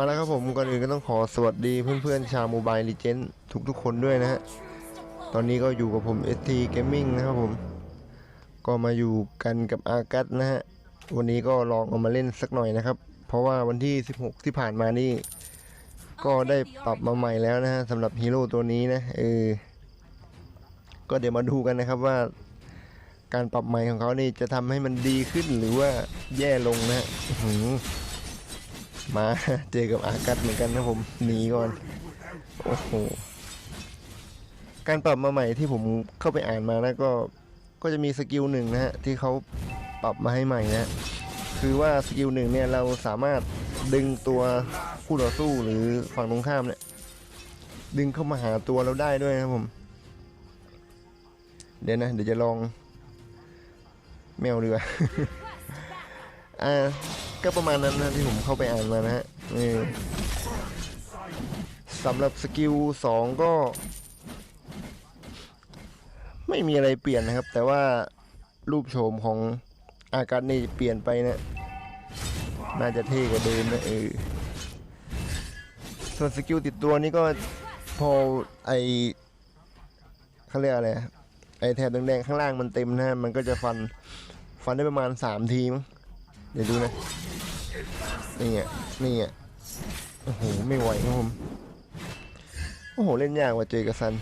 มาแล้วครับผมก่อนอื่นก็ต้องขอสวัสดีเพื่อนๆชาวโมบายลีเจนทุกๆคนด้วยนะฮะ ตอนนี้ก็อยู่กับผม ST Gaming นะครับผม ก็มาอยู่กันกับอากัสนะฮะ วันนี้ก็ลองเอามาเล่นสักหน่อยนะครับ เพราะว่าวันที่ 16 ที่ผ่านมานี่ ก็ได้ปรับมาใหม่แล้วนะฮะสำหรับฮีโร่ตัวนี้นะเออ ก็เดี๋ยวมาดูกันนะครับว่า การปรับใหม่ของเขานี่จะทำให้มันดีขึ้นหรือว่าแย่ลงนะฮะ มาเจอกับอากัสเหมือนกันนะผมหนีก่อนโอ้โหการปรับมาใหม่ที่ผมเข้าไปอ่านมานะก็ก็จะมีสกิลหนึ่งนะฮะที่เขาปรับมาให้ใหม่นะคือว่าสกิลหนึ่งเนี่ยเราสามารถดึงตัวคู่ต่อสู้หรือฝั่งตรงข้ามเนี่ยดึงเข้ามาหาตัวเราได้ด้วยนะผม เดี๋ยวนะเดี๋ยวจะลองแมวดีกว่าอ่า ก็ประมาณนั้นนะที่ผมเข้าไปอ่านมานะฮะนี่สำหรับสกิลสองก็ ไม่มีอะไรเปลี่ยนนะครับ แต่ว่ารูปโฉมของอาการนี่เปลี่ยนไปนะ น่าจะเท่กว่าเดิมนะเออส่วนสกิลติดตัวนี้ก็พอไอเขาเรียกอะไรไอแถบแดงๆข้างล่างมันเต็มนะมันก็จะฟัน ฟันได้ประมาณสามทีมั้ง ดี๋ยวดูนะนี่อะนี่อะโอ้โหไม่ไหวครับผมโอ้โหเล่นยากกว่าเจอกับซัน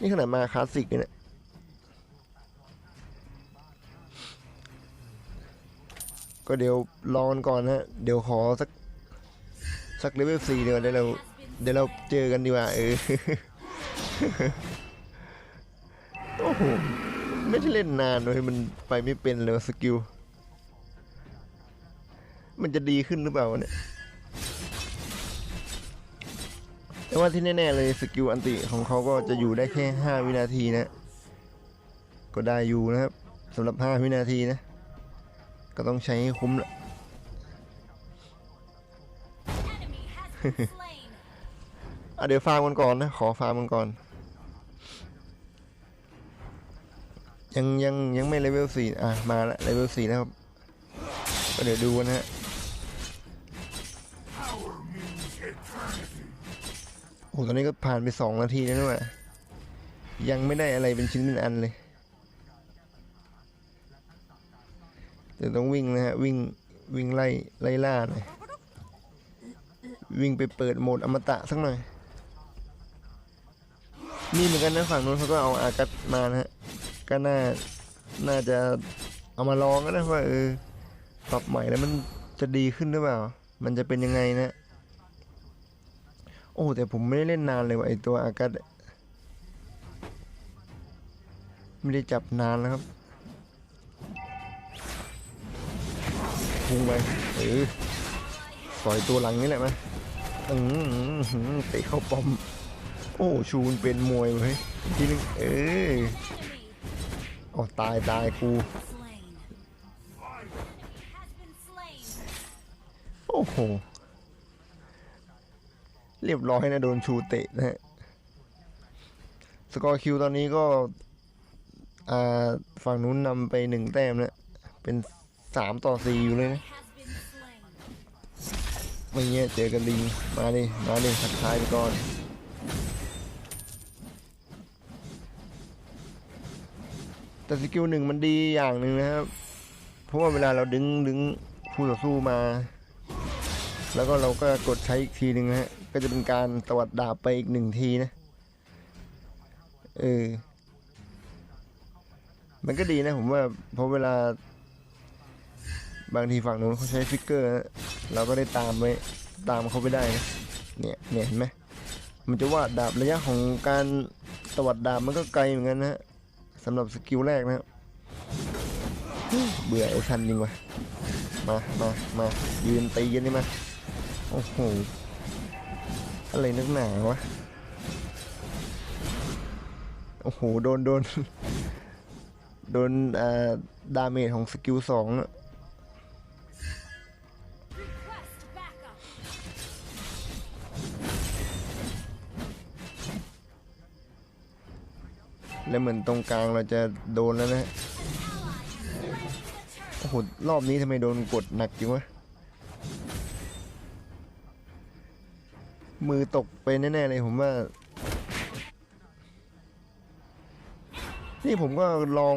นี่ขนาดมาคลาสสิกเลยเนี่ยก็เดี๋ยวรอกันก่อนนะเดี๋ยวขอสักสักเลเวลสี่เดี๋ยวเดี๋ยวเราเดี๋ยวเราเจอกันดีกว่าเออโอ้โหไม่ได้เล่นนานเลยมันไปไม่เป็นเลยสกิล มันจะดีขึ้นหรือเปล่าเนี่ยแต่ว่าที่แน่ๆเลยสกิลอันติของเขาก็จะอยู่ได้แค่ 5 วินาทีนะ ก็ได้อยู่นะครับสำหรับ 5 วินาทีนะ ก็ต้องใช้ให้คุ้มละอะเดี๋ยวฟาร์มกันก่อนนะ ขอฟาร์มกันก่อน ยังยังยังไม่เลเวลสี่อะ มาละเลเวลสี่แล้วครับ ก็เดี๋ยวดูนะฮะ โอ้ตอนนี้ก็ผ่านไปสองนาทีแล้วนะวะยังไม่ได้อะไรเป็นชิ้นเป็นอันเลยเดี๋ยวต้องวิ่งนะฮะ วิ่งวิ่งไล่ไล่ล่าหน่อยวิ่งไปเปิดโหมดอมตะสักหน่อย นี่เหมือนกันนะฝั่งนู้นเขาก็เอาอากัดมานะฮะ ก็น่า น่าจะเอามาลองกันนะว่าเออปรับใหม่แล้วมันจะดีขึ้นหรือเปล่า มันจะเป็นยังไงนะ อ้แต่ผมไม่ได้เล่นนานเลยว่ะไอตัวอากัดอะไม่ได้จับนานแล้วครับพุ่งไปเออสอยตัวหลังนี่แหละมาอืมเตะเข้าปอม โอ้ชูนเป็นมวยเว้ยทีนึงเออโอ้ตายตายกูโอ้โห เรียบร้อยนะโดนชูเตะนะฮะสกอร์คิวตอนนี้ก็อ่าฝั่งนู้นนำไปหนึ่งแต้มนะ เป็นสามต่อสี่อยู่เลยนะไม่เงี้ยเจอกันลิง มาดิ มาดิทักทายไปก่อน แต่สกิลหนึ่งมันดีอย่างหนึ่งนะครับ เพราะว่าเวลาเราดึงดึงคู่ต่อสู้มา แล้วก็เราก็กดใช้อีกทีหนึ่งนะฮะ ก็จะเป็นการตวัดดาบไปอีกหนึ่งทีนะ เออ มันก็ดีนะผมว่าเพราะเวลา บางทีฝั่งนู้นเขาใช้ฟิกเกอร์นะเราก็ได้ตามไว้ตามเขาไปได้นะเนี่ยเนี่ยเห็นไหมมันจะว่าดาบระยะของการตวัดดาบมันก็ไกลเหมือนกันนะสำหรับสกิลแรกนะเบื่อไอ้ทันจริงวะมามามายืนตีกันนี่มา โอ้โห อะไรนักหนาวะ โอ้โห โดน โดน โดนอ่าดาเมจของสกิลสองอะแล้วเหมือนตรงกลางเราจะโดนแล้วนะ โอ้โห รอบนี้ทำไมโดนกดหนักจังวะ มือตกไปแน่ๆเลยผมว่า นี่ผมก็ลอง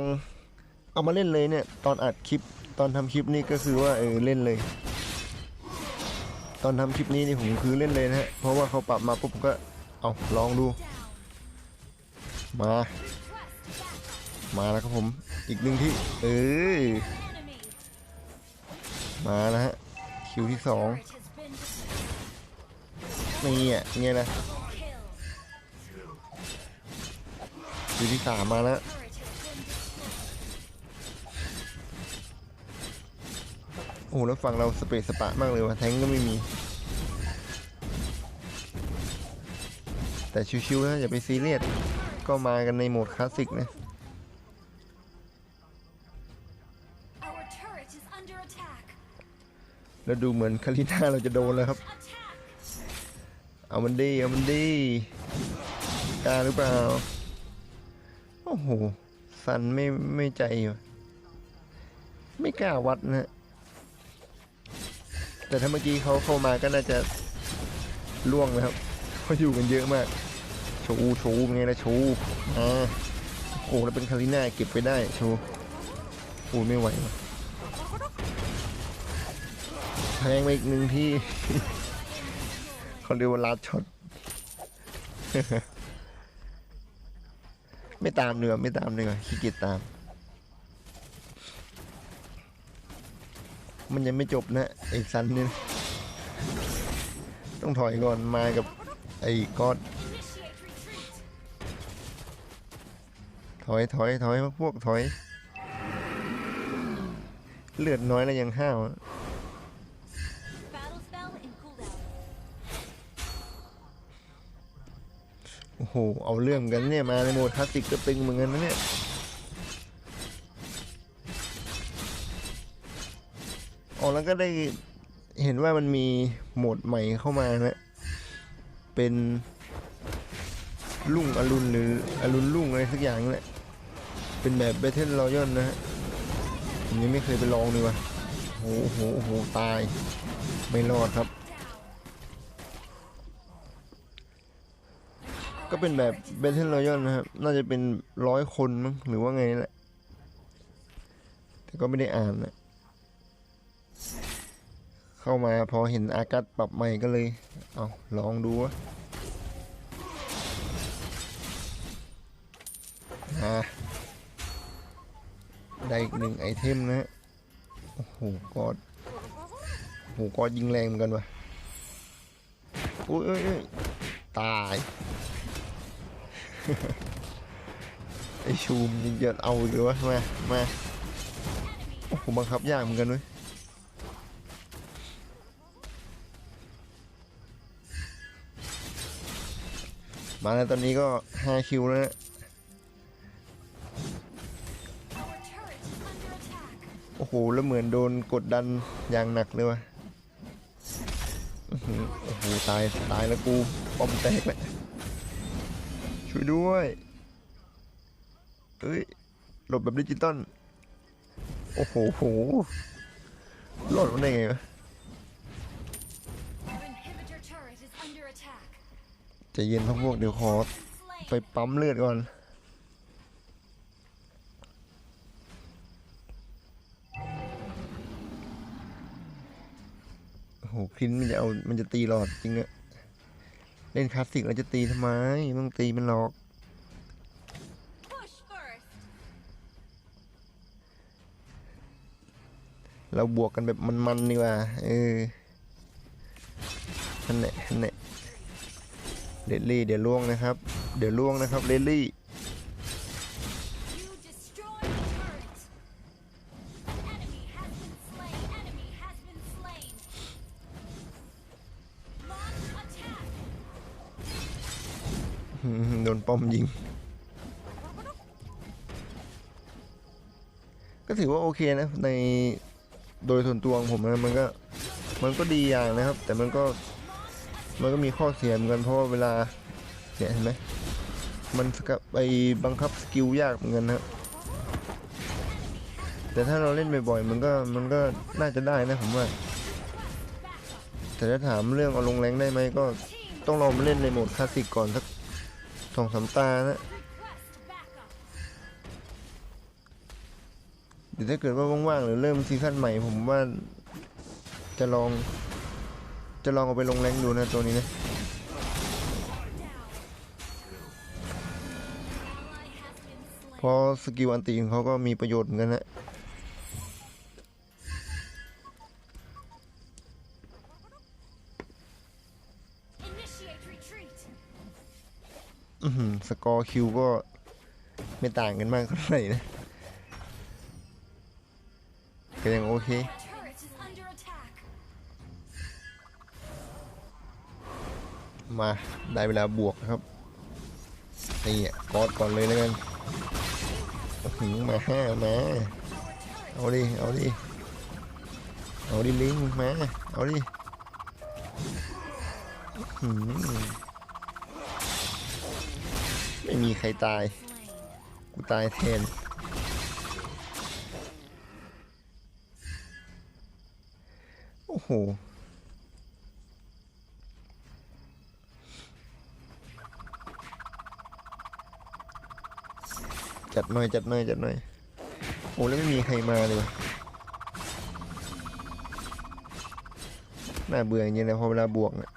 เอามาเล่นเลยเนี่ย ตอนอัดคลิปตอนทำคลิปนี่ก็คือว่าเออเล่นเลย ตอนทำคลิปนี้นี่ผมคือเล่นเลยนะฮะ เพราะว่าเขาปรับมาปุ๊บผมก็เอาลองดู มา มาแล้วครับผม อีกหนึ่งที่ เออมาแล้วฮะ คิวที่สอง นี่อะไงนะคิวที่สามมาแล้วโอ้แล้วฝั่งเราสเปซสปะมากเลยว่ะแทงก็ไม่มี แต่ชิวๆนะอย่าไปซีเรียสก็มากันในโหมดคลาสสิกนะแล้วดูเหมือนคาริน่าเราจะโดนแล้วครับ เอามันดี เอามันดีกล้าหรือเปล่า โอ้โห สันไม่ไม่ใจวะไม่กล้าวัดนะ แต่ถ้าเมื่อกี้เขาเข้ามาก็น่าจะล่วงนะครับเขาอยู่กันเยอะมาก โชว์โชว์ไงละโชว์อ่าโอ้แล้วเป็นคาริน่าเก็บไปได้โชว์โอ้ไม่ไหวแทงไปอีกหนึ่งที่ เขาเรียกว่าลาดช็อตไม่ตามเนื้อไม่ตามเนื้อขี้เกียจตาม มันยังไม่จบนะไอ้ซันนี่ต้องถอยก่อนมากับไอ้ก๊อต Initiate retreat. ถอยถอยถอยพวกพวกถอย เลือดน้อยแล้วยังห้าว โอ้โห เอาเรื่องกันเนี่ย มาในโหมดคลาสสิกก็ตึงเหมือนกันนะเนี่ยอ๋อแล้วก็ได้เห็นว่ามันมีโหมดใหม่เข้ามานะเป็นลุ่งอรุณหรืออรุณลุ่งอะไรสักอย่างนี่แหละ เป็นแบบ Battle Royale นะฮะผมยังไม่เคยไปลองเลยว่ะโอ้โหโอ้โหตาย ไม่รอดครับ ก็เป็นแบบ Battle Royale นะครับ น่าจะเป็นร้อยคนมั้งหรือว่าไงนี่แหละ แต่ก็ไม่ได้อ่านนะ เข้ามาพอเห็นอากัสปรับใหม่ก็เลย เอาลองดูวะได้อีกหนึ่งไอเทมนะฮะ โอ้โหกอดโอ้โหกอดยิงแรงเหมือนกันวะอุ้ยตาย ไอชูมยังจะเอาอีกเหรือวะมา มา โอ้โหบังคับยากเหมือนกันเว้ยมาแล้วตอนนี้ก็ 5 คิวแล้วนะโอ้โห แล้วเหมือนโดนกดดันอย่างหนักเลยวะโอ้โห ตาย ตายแล้วกูปอมแตกแล้ว ช่วยด้วยเอ้ย หลบแบบดิจิตอล โอ้โหโหรอดมาได้ไงวะ Our inhibitor turret is under attack. ใจะเย็นพักพวกเดี๋ยวขอ Slain. ไปปั๊มเลือดก่อนโอ้โหคลินมันจะเอา มันจะตีหลอดจริงอะ เล่นคลาสสิกเราจะตีทำไมไมต้องตีมันหรอก เราบวกกันแบบมันๆดีกว่า เออนั่นแหละนั่นแหละเดลลี่เดี๋ยวล่วงนะครับ เดี๋ยวล่วงนะครับเดลลี่ โดนป้อมยิง ก็ถือว่าโอเคนะ ในโดยส่วนตัวของผมนะมันก็มันก็ดีอย่างนะครับ แต่มันก็มันก็มีข้อเสียเหมือนกันเพราะว่าเวลาเนี่ยเห็นไหมมันสกับไปบังคับสกิลยากเหมือนกันนะครับแต่ถ้าเราเล่นบ่อยๆมันก็มันก็น่าจะได้นะผมว่า แต่ถ้าถามเรื่องเอาลงแรงได้ไหมก็ต้องลองเล่นในโหมดคลาสสิกก่อนสัก สองสามตานะเดี๋ยวถ้าเกิดว่าว่างๆหรือเริ่มซีซั่นใหม่ผมว่าจะลอง จะลองเอาไปลงแรงดูนะตัวนี้นะเพ slain. ราะสกิลอันตีของเขาก็มีประโยชน์เหมือนกันนะ กอร์คิวก็ไม่ต่างกันมากเท่าไหร่นะ ก็ยังโอเคมาได้เวลาบวกนะครับนี่กอดก่อนเลยแล้วกันหือมาห้ามาเอาดิเอาดิเอาดิลิงมาเอาดิ ไม่มีใครตาย กูตายแทนโอ้โหจัดหน่อยจัดหน่อยจัดหน่อยโอ้แล้วไม่มีใครมาเลยวะน่าเบื่ออย่างเงี้ยนะพอเวลาบวกเนี่ย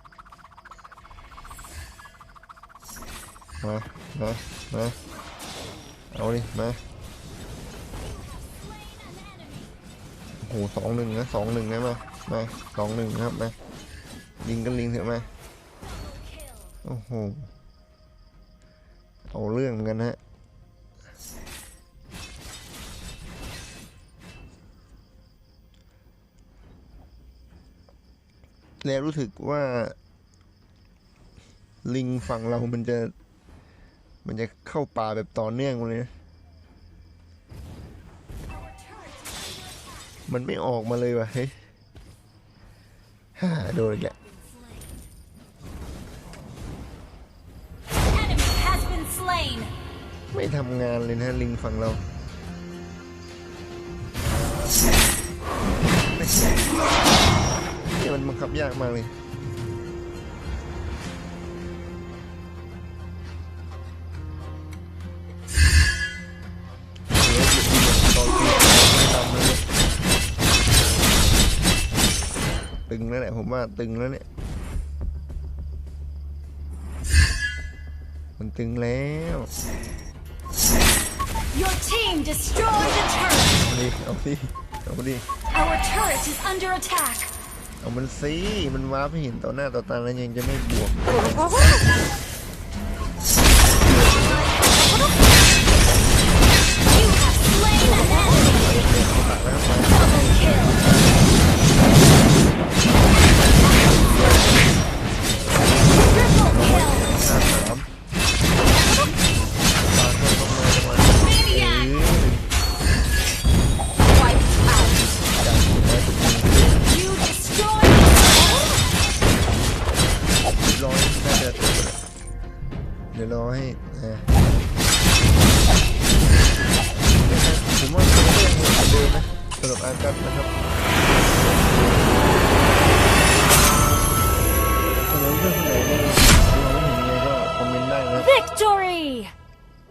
มา มามาเอาดิมาโอ้โหสองหนึ่งนะสองหนึ่งนะมามาสองหนึ่งครับมาลิงกันลิงเถอะมาโอ้โหเอาเรื่องเหมือนกันฮะแล้วรู้สึกว่า ลิงฝั่งเรามันจะ มันจะเข้าป่าแบบต่อเนื่องมาเลยนะ Our turret is under attack. มันไม่ออกมาเลยว่ะเฮ้ยฮ่าโดนอีกแล้ว Been slain. Enemy has been slain. ไม่ทำงานเลยนะลิงฝั่งเราเนี่ยมันบังคับยากมากเลย ตึงแล้วแหละผมว่าตึงแล้วเนี่ย มันตึงแล้ว Your team destroyed a turret. เอาดิเอาดิเอาดิ Our turret is under attack. เอามันสิมันว้าร์ปให้เห็นต่อหน้าต่อตาแล้วยังจะไม่บวก You have slain an enemy. ตัดแล้วไป Double kill. นลงมาจังหวะนี้เอ